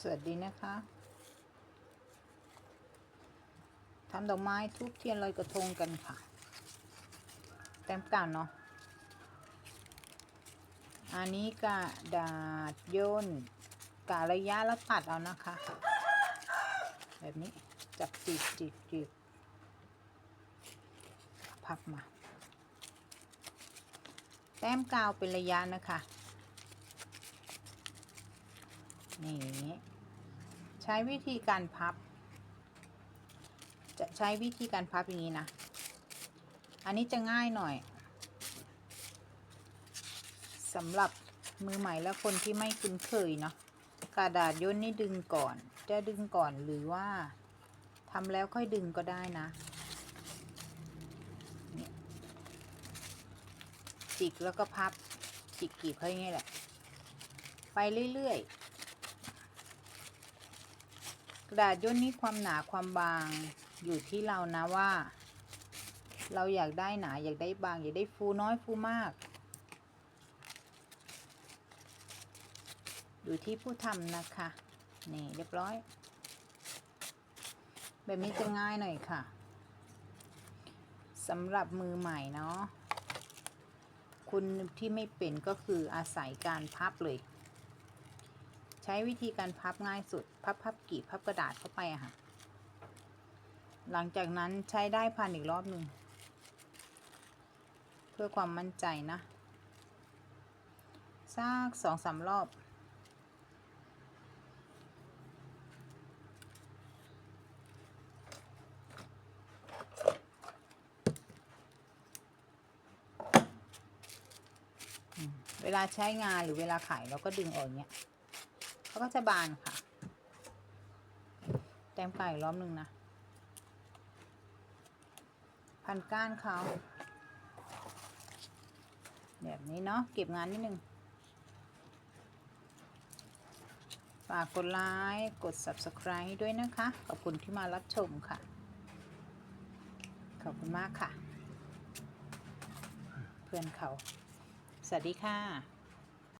สวัสดีนะคะทำดอกไม้ทุบเทียนลอยกระทงกันค่ะ แต้มกันเนาะอันนี้กระดาษย่นกะระยะแล้วตัดเอานะคะ แบบนี้จับจีบจีบจีบพับมา แต้มกาวเป็นระยะนะคะ นี่ใช้วิธีการพับ จะใช้วิธีการพับอย่างนี้นะ อันนี้จะง่ายหน่อยสำหรับมือใหม่และคนที่ไม่คุ้นเคยเนาะกระดาษย่นนี่ดึงก่อน จะดึงก่อนหรือว่าทำแล้วค่อยดึงก็ได้นะจิกแล้วก็พับจิกกีบเขาอย่างนี้แหละ ไปเรื่อย ๆ กระดาษย่นนี้ความหนาความบางอยู่ที่เรานะว่า เราอยากได้หนาอยากได้บาง อยากได้ฟูน้อยฟูมาก อยู่ที่ผู้ทำนะคะ นี่เรียบร้อย แบบนี้จะง่ายหน่อยค่ะสำหรับมือใหม่เนาะคุณที่ไม่เป็นก็คืออาศัยการพับเลย ใช้วิธีการพับง่ายสุด พับพับกีบพับกระดาษเข้าไปอะค่ะ หลังจากนั้นใช้ได้พันอีกรอบหนึ่งเพื่อความมั่นใจนะสักสองสามรอบ เวลาใช้งานหรือเวลาขายเราก็ดึงออกเงี้ย เขาก็จะบานค่ะ แต้มไก่ล้อมหนึ่งนะ พันก้านเขาแบบนี้เนาะเก็บงานนิดนึงฝากกดไลค์กด subscribe ด้วยนะคะ ขอบคุณที่มารับชมค่ะ ขอบคุณมากค่ะ เพื่อนเขา สวัสดีค่ะ